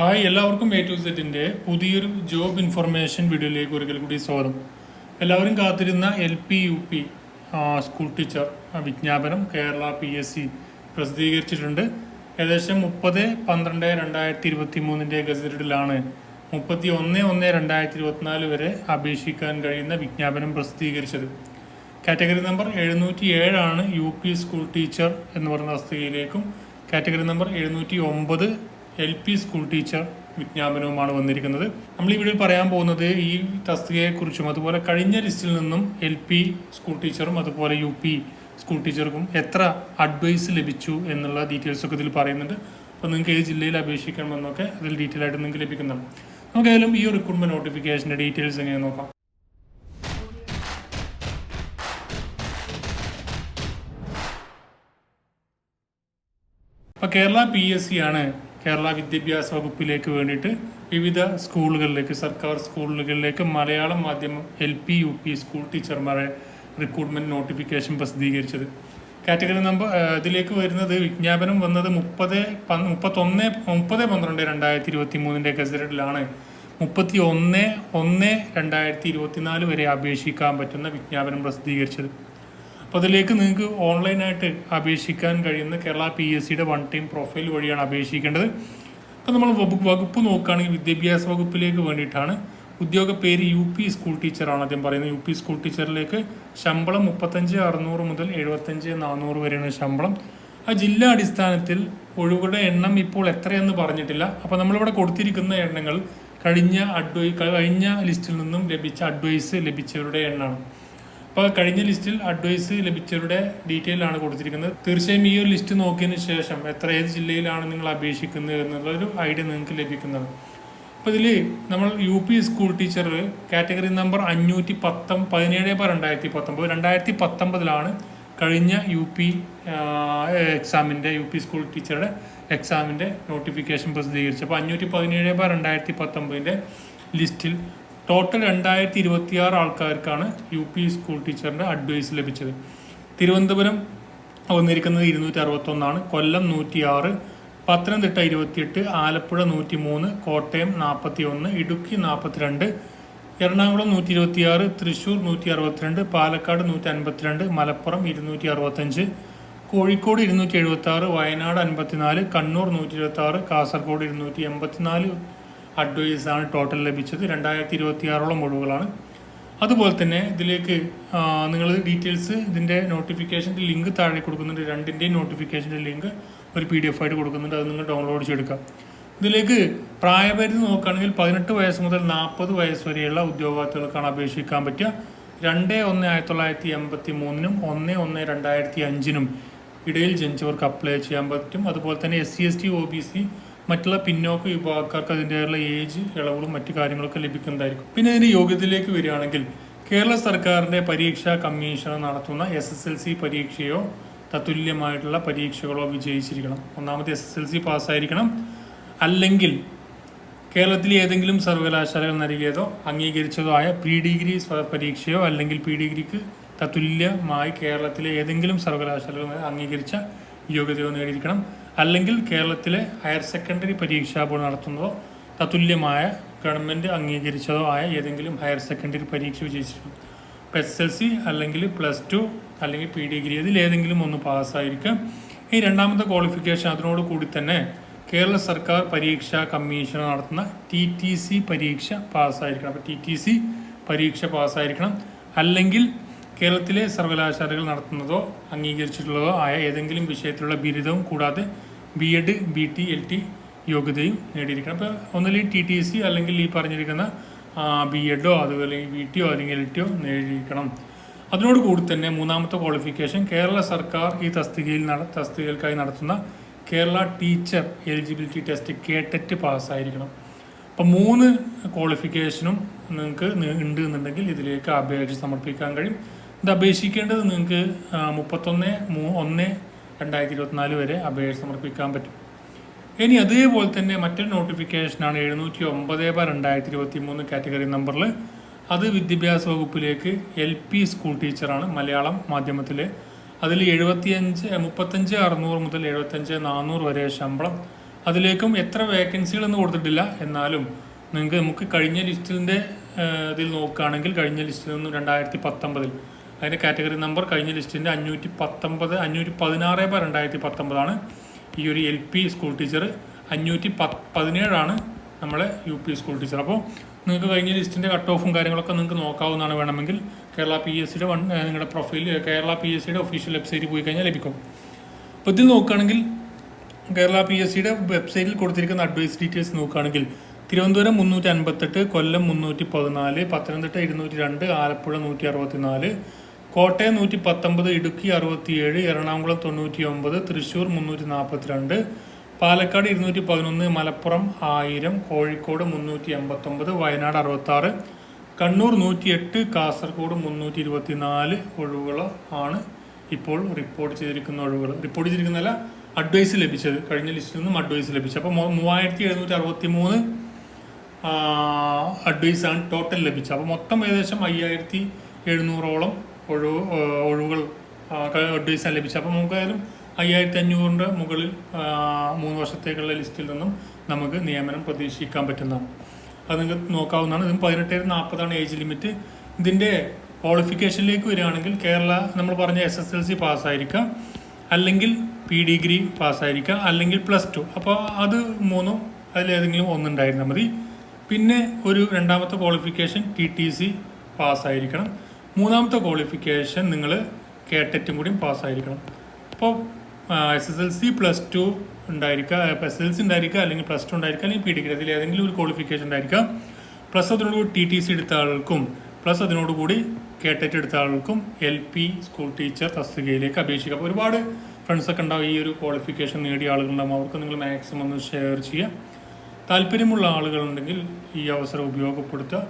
Hi എല്ലാവർക്കും A to സെറ്റിന്റെ പുതിയൊരു ജോബ് ഇൻഫർമേഷൻ വീഡിയോയിലേക്ക് ഒരിക്കൽ കൂടി സ്വാഗതം. എല്ലാവരും കാത്തിരുന്ന L P U P school teacher വിജ്ഞാപനം കേരള പി എസ് സി പ്രസിദ്ധീകരിച്ചിട്ടുണ്ട്. ഏകദേശം മുപ്പത് പന്ത്രണ്ട് രണ്ടായിരത്തി ഇരുപത്തി മൂന്നിന്റെ ഗസറ്റിലാണ് മുപ്പത്തി ഒന്ന് ഒന്ന് രണ്ടായിരത്തി ഇരുപത്തിനാല് വരെ അപേക്ഷിക്കാൻ കഴിയുന്ന വിജ്ഞാപനം പ്രസിദ്ധീകരിച്ചത്. കാറ്റഗറി നമ്പർ എഴുന്നൂറ്റി ഏഴാണ് യു പി സ്കൂൾ ടീച്ചർ എന്ന് പറയുന്ന തസ്തികയിലേക്കും കാറ്റഗറി നമ്പർ എഴുന്നൂറ്റി ഒമ്പത് എൽ പി സ്കൂൾ ടീച്ചർ വിജ്ഞാപനവുമാണ് വന്നിരിക്കുന്നത്. നമ്മൾ ഈ വീഡിയോയിൽ പറയാൻ പോകുന്നത് ഈ തസ്തികയെക്കുറിച്ചും അതുപോലെ കഴിഞ്ഞ ലിസ്റ്റിൽ നിന്നും എൽ പി സ്കൂൾ ടീച്ചറും അതുപോലെ യു പി സ്കൂൾ ടീച്ചർക്കും എത്ര അഡ്വൈസ് ലഭിച്ചു എന്നുള്ള ഡീറ്റെയിൽസ് ഒക്കെ ഇതിൽ പറയുന്നുണ്ട്. അപ്പോൾ നിങ്ങൾക്ക് ഏത് ജില്ലയിൽ അപേക്ഷിക്കണമെന്നൊക്കെ അതിൽ ഡീറ്റെയിൽ ആയിട്ട് നിങ്ങൾക്ക് ലഭിക്കുന്നതാണ് നമുക്ക് ഏതായാലും ഈ റിക്രൂട്ട്മെന്റ് നോട്ടിഫിക്കേഷന്റെ ഡീറ്റെയിൽസ് എങ്ങനെ നോക്കാം. അപ്പോൾ കേരള പി എസ് സി ആണ് കേരള വിദ്യാഭ്യാസ വകുപ്പിലേക്ക് വേണ്ടിയിട്ട് വിവിധ സ്കൂളുകളിലേക്ക് സർക്കാർ സ്കൂളുകളിലേക്ക് മലയാളം മാധ്യമം L P U P school ടീച്ചർമാരെ റിക്രൂട്ട്മെന്റ് നോട്ടിഫിക്കേഷൻ പ്രസിദ്ധീകരിച്ചത്. കാറ്റഗറി നമ്പർ ഇതിലേക്ക് വരുന്നത് വിജ്ഞാപനം വന്നത് മുപ്പത് മുപ്പത്തൊന്ന് മുപ്പത് പന്ത്രണ്ട് രണ്ടായിരത്തി ഇരുപത്തി മൂന്നിന്റെ ഗസറ്റിലാണ്. മുപ്പത്തി ഒന്ന് ഒന്ന് രണ്ടായിരത്തി ഇരുപത്തിനാല് വരെ അപേക്ഷിക്കാൻ പറ്റുന്ന വിജ്ഞാപനം പ്രസിദ്ധീകരിച്ചത്. അപ്പോൾ അതിലേക്ക് നിങ്ങൾക്ക് ഓൺലൈനായിട്ട് അപേക്ഷിക്കാൻ കഴിയുന്ന കേരള പി എസ് സിയുടെ വൺ ടൈം പ്രൊഫൈൽ വഴിയാണ് അപേക്ഷിക്കേണ്ടത്. അപ്പോൾ നമ്മൾ വകുപ്പ് നോക്കുകയാണെങ്കിൽ വിദ്യാഭ്യാസ വകുപ്പിലേക്ക് വേണ്ടിയിട്ടാണ്. ഉദ്യോഗ പേര് യു പി സ്കൂൾ ടീച്ചറാണ് ആദ്യം പറയുന്നത്. യു പി സ്കൂൾ ടീച്ചറിലേക്ക് ശമ്പളം മുപ്പത്തഞ്ച് അറുന്നൂറ് മുതൽ എഴുപത്തഞ്ച് നാനൂറ് വരെയാണ് ശമ്പളം. ആ ജില്ലാ അടിസ്ഥാനത്തിൽ ഒഴിവുകളുടെ എണ്ണം ഇപ്പോൾ എത്രയെന്ന് പറഞ്ഞിട്ടില്ല. അപ്പോൾ നമ്മളിവിടെ കൊടുത്തിരിക്കുന്ന എണ്ണങ്ങൾ കഴിഞ്ഞ അഡ്വൈ കഴിഞ്ഞ ലിസ്റ്റിൽ നിന്നും ലഭിച്ച അഡ്വൈസ് ലഭിച്ചവരുടെ എണ്ണമാണ് അപ്പോൾ കഴിഞ്ഞ ലിസ്റ്റിൽ അഡ്വൈസ് ലഭിച്ചവരുടെ ഡീറ്റെയിൽ ആണ് കൊടുത്തിരിക്കുന്നത്. തീർച്ചയായും ഈ ഒരു ലിസ്റ്റ് നോക്കിയതിന് ശേഷം എത്ര ഏത് ജില്ലയിലാണ് നിങ്ങൾ അപേക്ഷിക്കുന്നത് എന്നുള്ളൊരു ഐഡിയ നിങ്ങൾക്ക് ലഭിക്കുന്നത്. അപ്പോൾ ഇതിൽ നമ്മൾ U P school teacher category number അഞ്ഞൂറ്റി പത്തൊമ്പ പതിനേഴ് ബാർ രണ്ടായിരത്തി പത്തൊമ്പത്. രണ്ടായിരത്തി പത്തൊമ്പതിലാണ് കഴിഞ്ഞ യു പി എക്സാമിന്റെ യു പി സ്കൂൾ ടീച്ചറുടെ എക്സാമിന്റെ നോട്ടിഫിക്കേഷൻ പ്രസിദ്ധീകരിച്ചു അപ്പോൾ അഞ്ഞൂറ്റി പതിനേഴ് ബാർ രണ്ടായിരത്തി പത്തൊമ്പതിന്റെ ലിസ്റ്റിൽ ടോട്ടൽ രണ്ടായിരത്തി ഇരുപത്തിയാറ് ആൾക്കാർക്കാണ് യു പി സ്കൂൾ ടീച്ചറിന്റെ അഡ്വൈസ് ലഭിച്ചത്. തിരുവനന്തപുരം വന്നിരിക്കുന്നത് ഇരുന്നൂറ്റി അറുപത്തൊന്നാണ് കൊല്ലം നൂറ്റി ആറ് പത്തനംതിട്ട ഇരുപത്തിയെട്ട് ആലപ്പുഴ നൂറ്റി മൂന്ന് കോട്ടയം നാൽപ്പത്തി ഒന്ന് ഇടുക്കി നാൽപ്പത്തിരണ്ട് എറണാകുളം നൂറ്റി ഇരുപത്തിയാറ് തൃശ്ശൂർ നൂറ്റി അറുപത്തിരണ്ട് പാലക്കാട് നൂറ്റി അൻപത്തിരണ്ട് മലപ്പുറം ഇരുന്നൂറ്റി അറുപത്തഞ്ച് കോഴിക്കോട് ഇരുന്നൂറ്റി എഴുപത്തി ആറ് വയനാട് അൻപത്തിനാല് കണ്ണൂർ നൂറ്റി ഇരുപത്തി ആറ് കാസർഗോഡ് ഇരുന്നൂറ്റി എൺപത്തിനാല് അഡ്വൈസ് ആണ് ടോട്ടൽ ലഭിച്ചത്. രണ്ടായിരത്തി ഇരുപത്തി ആറോളം ഒഴിവുകളാണ്. അതുപോലെ തന്നെ ഇതിലേക്ക് നിങ്ങൾ ഡീറ്റെയിൽസ് ഇതിന്റെ നോട്ടിഫിക്കേഷന്റെ ലിങ്ക് താഴെ കൊടുക്കുന്നുണ്ട്. രണ്ടിന്റെയും നോട്ടിഫിക്കേഷന്റെ ലിങ്ക് ഒരു പി ഡി എഫ് ആയിട്ട് കൊടുക്കുന്നുണ്ട്. അത് നിങ്ങൾ ഡൗൺലോഡ് ചെയ്തെടുക്കാം. ഇതിലേക്ക് പ്രായപരിധി നോക്കുകയാണെങ്കിൽ പതിനെട്ട് വയസ്സ് മുതൽ നാൽപ്പത് വയസ്സ് വരെയുള്ള ഉദ്യോഗാർത്ഥികൾക്കാണ് അപേക്ഷിക്കാൻ പറ്റുക. രണ്ട് ഒന്ന് ആയിരത്തി തൊള്ളായിരത്തി എൺപത്തി മൂന്നിനും ഒന്ന് ഒന്ന് രണ്ടായിരത്തി അഞ്ചിനും ഇടയിൽ ജനിച്ചവർക്ക് അപ്ലൈ ചെയ്യാൻ പറ്റും. അതുപോലെ തന്നെ S C S T O B C മറ്റുള്ള പിന്നോക്ക വിഭാഗക്കാർക്ക് അതിന്റെതായുള്ള ഏജ് ഇളവുകളും മറ്റു കാര്യങ്ങളൊക്കെ ലഭിക്കുന്നതായിരിക്കും. പിന്നെ അതിന്റെ യോഗ്യതയിലേക്ക് വരികയാണെങ്കിൽ കേരള സർക്കാരിന്റെ പരീക്ഷാ കമ്മീഷൻ നടത്തുന്ന എസ് എസ് എൽ സി പരീക്ഷയോ തത്തുല്യമായിട്ടുള്ള പരീക്ഷകളോ വിജയിച്ചിരിക്കണം. ഒന്നാമത് എസ് എസ് എൽ സി പാസ്സായിരിക്കണം. അല്ലെങ്കിൽ കേരളത്തിലെ ഏതെങ്കിലും സർവകലാശാലകൾ നൽകിയതോ അംഗീകരിച്ചതോ ആയ പ്രീ ഡിഗ്രി പരീക്ഷയോ അല്ലെങ്കിൽ പ്രീ ഡിഗ്രിക്ക് തത്തുല്യമായി കേരളത്തിലെ ഏതെങ്കിലും സർവകലാശാലകൾ അംഗീകരിച്ച യോഗ്യതയോ നേടിയിരിക്കണം. അല്ലെങ്കിൽ കേരളത്തിലെ ഹയർ സെക്കൻഡറി പരീക്ഷാ ബോർഡ് നടത്തുന്നതോ തത്തുല്യമായ ഗവൺമെന്റ് അംഗീകരിച്ചതോ ആയ ഏതെങ്കിലും ഹയർ സെക്കൻഡറി പരീക്ഷ വിജയിച്ചിട്ടുണ്ട്? ഇപ്പോൾ എസ് എൽ സി അല്ലെങ്കിൽ പ്ലസ് ടു അല്ലെങ്കിൽ പി ഡിഗ്രി ഇതിൽ ഏതെങ്കിലും ഒന്ന് പാസ്സായിരിക്കും. ഈ രണ്ടാമത്തെ ക്വാളിഫിക്കേഷൻ അതിനോട് കൂടി തന്നെ കേരള സർക്കാർ പരീക്ഷാ കമ്മീഷൻ നടത്തുന്ന ടി ടി സി പരീക്ഷ പാസ്സായിരിക്കണം. അപ്പോൾ ടി ടി സി പരീക്ഷ പാസ്സായിരിക്കണം. അല്ലെങ്കിൽ കേരളത്തിലെ സർവകലാശാലകൾ നടത്തുന്നതോ അംഗീകരിച്ചിട്ടുള്ളതോ ആയ ഏതെങ്കിലും വിഷയത്തിലുള്ള ബിരുദവും കൂടാതെ B Ed B T L T യോഗ്യതയും നേടിയിരിക്കണം. അപ്പോൾ ഒന്നുകിൽ ടി ടി സി അല്ലെങ്കിൽ ഈ പറഞ്ഞിരിക്കുന്ന ബി എഡോ അതുപോലെ ബി ടിയോ അല്ലെങ്കിൽ എൽ ടിയോ നേടിയിരിക്കണം. അതിനോട് കൂടി തന്നെ മൂന്നാമത്തെ ക്വാളിഫിക്കേഷൻ കേരള സർക്കാർ ഈ തസ്തികയിൽ നട തസ്തികകൾക്കായി നടത്തുന്ന Kerala teacher eligibility test KTET പാസ്സായിരിക്കണം. അപ്പം മൂന്ന് ക്വാളിഫിക്കേഷനും നിങ്ങൾക്ക് ഉണ്ട് എന്നുണ്ടെങ്കിൽ ഇതിലേക്ക് അപേക്ഷ സമർപ്പിക്കാൻ കഴിയും. ഇത് അപേക്ഷിക്കേണ്ടത് നിങ്ങൾക്ക് മുപ്പത്തൊന്ന് ഒന്ന് രണ്ടായിരത്തി ഇരുപത്തിനാല് വരെ അപേക്ഷ സമർപ്പിക്കാൻ പറ്റും. ഇനി അതേപോലെ തന്നെ മറ്റൊരു നോട്ടിഫിക്കേഷനാണ് എഴുന്നൂറ്റി ഒമ്പത് ബാർ രണ്ടായിരത്തി ഇരുപത്തി മൂന്ന് കാറ്റഗറി നമ്പറിൽ അത് വിദ്യാഭ്യാസ വകുപ്പിലേക്ക് എൽ പി സ്കൂൾ ടീച്ചറാണ് മലയാളം മാധ്യമത്തിൽ അതിൽ എഴുപത്തിയഞ്ച് മുപ്പത്തഞ്ച് അറുന്നൂറ് മുതൽ എഴുപത്തഞ്ച് നാനൂറ് വരെ ശമ്പളം. അതിലേക്കും എത്ര വേക്കൻസികളൊന്നും കൊടുത്തിട്ടില്ല. എന്നാലും നിങ്ങൾക്ക് നമുക്ക് കഴിഞ്ഞ ലിസ്റ്റിന്റെ ഇതിൽ നോക്കുകയാണെങ്കിൽ കഴിഞ്ഞ ലിസ്റ്റിൽ നിന്നും രണ്ടായിരത്തി പത്തൊമ്പതിൽ അതിന്റെ കാറ്റഗറി നമ്പർ കഴിഞ്ഞ ലിസ്റ്റിന്റെ അഞ്ഞൂറ്റി പത്തൊമ്പത് അഞ്ഞൂറ്റി പതിനാറ് ബൈ രണ്ടായിരത്തി പത്തൊമ്പതാണ്. ഈ ഒരു എൽ പി സ്കൂൾ ടീച്ചർ അഞ്ഞൂറ്റി പ പതിനേഴാണ് നമ്മളെ യു പി സ്കൂൾ ടീച്ചർ അപ്പോൾ നിങ്ങൾക്ക് കഴിഞ്ഞ ലിസ്റ്റിന്റെ കട്ട് ഓഫും കാര്യങ്ങളൊക്കെ നിങ്ങൾക്ക് നോക്കാവുന്നതാണ് വേണമെങ്കിൽ കേരള പി എസ് സിയുടെ വൺ നിങ്ങളുടെ പ്രൊഫൈൽ കേരള പി എസ് സിയുടെ ഒഫീഷ്യൽ വെബ്സൈറ്റിൽ പോയി കഴിഞ്ഞാൽ ലഭിക്കും. അപ്പോൾ ഇതിൽ നോക്കുകയാണെങ്കിൽ കേരള പി എസ് സിയുടെ വെബ്സൈറ്റിൽ കൊടുത്തിരിക്കുന്ന അഡ്വൈസ് ഡീറ്റെയിൽസ് നോക്കുകയാണെങ്കിൽ തിരുവനന്തപുരം മുന്നൂറ്റി അൻപത്തെട്ട് കൊല്ലം മുന്നൂറ്റി പതിനാല് പത്തനംതിട്ട ഇരുന്നൂറ്റി രണ്ട് ആലപ്പുഴ നൂറ്റി അറുപത്തിനാല് കോട്ടയം നൂറ്റി പത്തൊമ്പത് ഇടുക്കി അറുപത്തിയേഴ് എറണാകുളം തൊണ്ണൂറ്റി ഒമ്പത് തൃശ്ശൂർ മുന്നൂറ്റി നാൽപ്പത്തിരണ്ട് പാലക്കാട് ഇരുന്നൂറ്റി പതിനൊന്ന് മലപ്പുറം ആയിരം കോഴിക്കോട് മുന്നൂറ്റി എൺപത്തൊമ്പത് വയനാട് അറുപത്താറ് കണ്ണൂർ നൂറ്റിയെട്ട് കാസർഗോഡ് മുന്നൂറ്റി ഇരുപത്തി നാല് ഒഴിവുകൾ ആണ് ഇപ്പോൾ റിപ്പോർട്ട് ചെയ്തിരിക്കുന്ന ഒഴിവുകൾ റിപ്പോർട്ട് ചെയ്തിരിക്കുന്നതല്ല അഡ്വൈസ് ലഭിച്ചത്. കഴിഞ്ഞ ലിസ്റ്റിൽ നിന്നും അഡ്വൈസ് ലഭിച്ചത് അപ്പോൾ മൂവായിരത്തി എഴുന്നൂറ്റി അറുപത്തി മൂന്ന് അഡ്വൈസാണ് ടോട്ടൽ ലഭിച്ചത്. അപ്പോൾ മൊത്തം ഏകദേശം അയ്യായിരത്തി എഴുന്നൂറോളം ഒഴിവ് ഒഴിവുകൾ അഡ്വൈസ് ആണ് ലഭിച്ചത് അപ്പോൾ നമുക്ക് ഏതായാലും അയ്യായിരത്തി അഞ്ഞൂറിന്റെ മുകളിൽ മൂന്ന് വർഷത്തേക്കുള്ള ലിസ്റ്റിൽ നിന്നും നമുക്ക് നിയമനം പ്രതീക്ഷിക്കാൻ പറ്റുന്നതാണ്. അത് നിങ്ങൾക്ക് നോക്കാവുന്നതാണ്. ഇതിന് പതിനെട്ടായിരത്തി നാൽപ്പതാണ് ഏജ് ലിമിറ്റ്. ഇതിന്റെ ക്വാളിഫിക്കേഷനിലേക്ക് വരികയാണെങ്കിൽ കേരള നമ്മൾ പറഞ്ഞ എസ് എസ് എൽ സി പാസ്സായിരിക്കാം. അല്ലെങ്കിൽ പി ഡിഗ്രി പാസ്സായിരിക്കാം. അല്ലെങ്കിൽ പ്ലസ് ടു. അപ്പോൾ അത് മൂന്നും അതിലേതെങ്കിലും ഒന്നുണ്ടായിരുന്നാൽ മതി. പിന്നെ ഒരു രണ്ടാമത്തെ ക്വാളിഫിക്കേഷൻ ടി ടി സി പാസ്സായിരിക്കണം. മൂന്നാമത്തെ ക്വാളിഫിക്കേഷൻ നിങ്ങൾ കേട്ടറ്റും കൂടി പാസ്സായിരിക്കണം അപ്പോൾ S S L C plus two ഉണ്ടായിരിക്കുക എസ് എൽ സി ഉണ്ടായിരിക്കുക അല്ലെങ്കിൽ പ്ലസ് ടു ഉണ്ടായിരിക്കുക അല്ലെങ്കിൽ പി ഡിഗ്രി അതിൽ ഏതെങ്കിലും ഒരു ക്വാളിഫിക്കേഷൻ ഉണ്ടായിരിക്കാം. പ്ലസ് അതിനോടുകൂടി ടി ടി സി എടുത്ത ആൾക്കും പ്ലസ് അതിനോടുകൂടി കേട്ടറ്റ് എടുത്ത ആൾക്കും എൽ പി സ്കൂൾ ടീച്ചർ തസ്തികയിലേക്ക് അപേക്ഷിക്കാം. അപ്പോൾ ഒരുപാട് ഫ്രണ്ട്സൊക്കെ ഉണ്ടാവും ഈ ഒരു ക്വാളിഫിക്കേഷൻ നേടിയ ആളുകളുണ്ടാകും അവർക്ക് നിങ്ങൾ മാക്സിമം ഒന്ന് ഷെയർ ചെയ്യുക. താല്പര്യമുള്ള ആളുകളുണ്ടെങ്കിൽ ഈ അവസരം ഉപയോഗപ്പെടുത്തുക.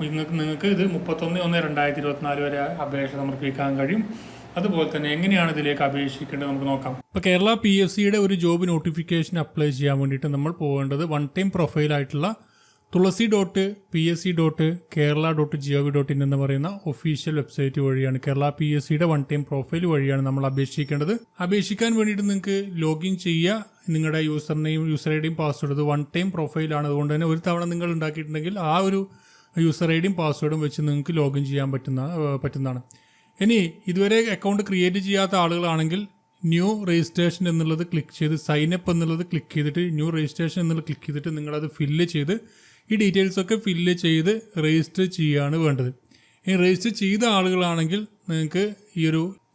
നിങ്ങൾക്ക് നിങ്ങൾക്ക് ഇത് മുപ്പത്തൊന്ന് ഒന്ന് രണ്ടായിരത്തി ഇരുപത്തിനാല് വരെ അപേക്ഷ സമർപ്പിക്കാൻ കഴിയും. അതുപോലെ തന്നെ എങ്ങനെയാണ് ഇതിലേക്ക് അപേക്ഷിക്കേണ്ടത് നമുക്ക് നോക്കാം. ഇപ്പോൾ കേരള പി എസ് സിയുടെ ഒരു ജോബ് നോട്ടിഫിക്കേഷൻ അപ്ലൈ ചെയ്യാൻ വേണ്ടിയിട്ട് നമ്മൾ പോകേണ്ടത് one time പ്രൊഫൈലായിട്ടുള്ള Thulasi dot P S C dot Kerala dot G O V dot in എന്ന് പറയുന്ന ഒഫീഷ്യൽ വെബ്സൈറ്റ് വഴിയാണ് കേരള പി എസ് സിയുടെ വൺ ടൈം പ്രൊഫൈൽ വഴിയാണ് നമ്മൾ അപേക്ഷിക്കേണ്ടത്. അപേക്ഷിക്കാൻ വേണ്ടിയിട്ട് നിങ്ങൾക്ക് ലോഗിൻ ചെയ്യുക നിങ്ങളുടെ യൂസർ നെയിം യൂസർ ഐ ഡിയും പാസ്വേഡ് വൺ ടൈം പ്രൊഫൈലാണ് അതുകൊണ്ട് തന്നെ ഒരു തവണ നിങ്ങൾ ഉണ്ടാക്കിയിട്ടുണ്ടെങ്കിൽ ആ ഒരു യൂസർ ഐ ഡിയും പാസ്വേഡും വെച്ച് നിങ്ങൾക്ക് ലോഗിൻ ചെയ്യാൻ പറ്റുന്ന പറ്റുന്നതാണ്. ഇനി ഇതുവരെ അക്കൗണ്ട് ക്രിയേറ്റ് ചെയ്യാത്ത ആളുകളാണെങ്കിൽ ന്യൂ രജിസ്ട്രേഷൻ എന്നുള്ളത് ക്ലിക്ക് ചെയ്ത് സൈൻ അപ്പ് എന്നുള്ളത് ക്ലിക്ക് ചെയ്തിട്ട് ന്യൂ രജിസ്ട്രേഷൻ എന്നുള്ളത് ക്ലിക്ക് ചെയ്തിട്ട് നിങ്ങളത് ഫില്ല് ചെയ്ത് ഈ ഡീറ്റെയിൽസൊക്കെ ഫില്ല് ചെയ്ത് രജിസ്റ്റർ ചെയ്യുകയാണ് വേണ്ടത്. ഈ രജിസ്റ്റർ ചെയ്ത ആളുകളാണെങ്കിൽ നിങ്ങൾക്ക് ഈ ഒരു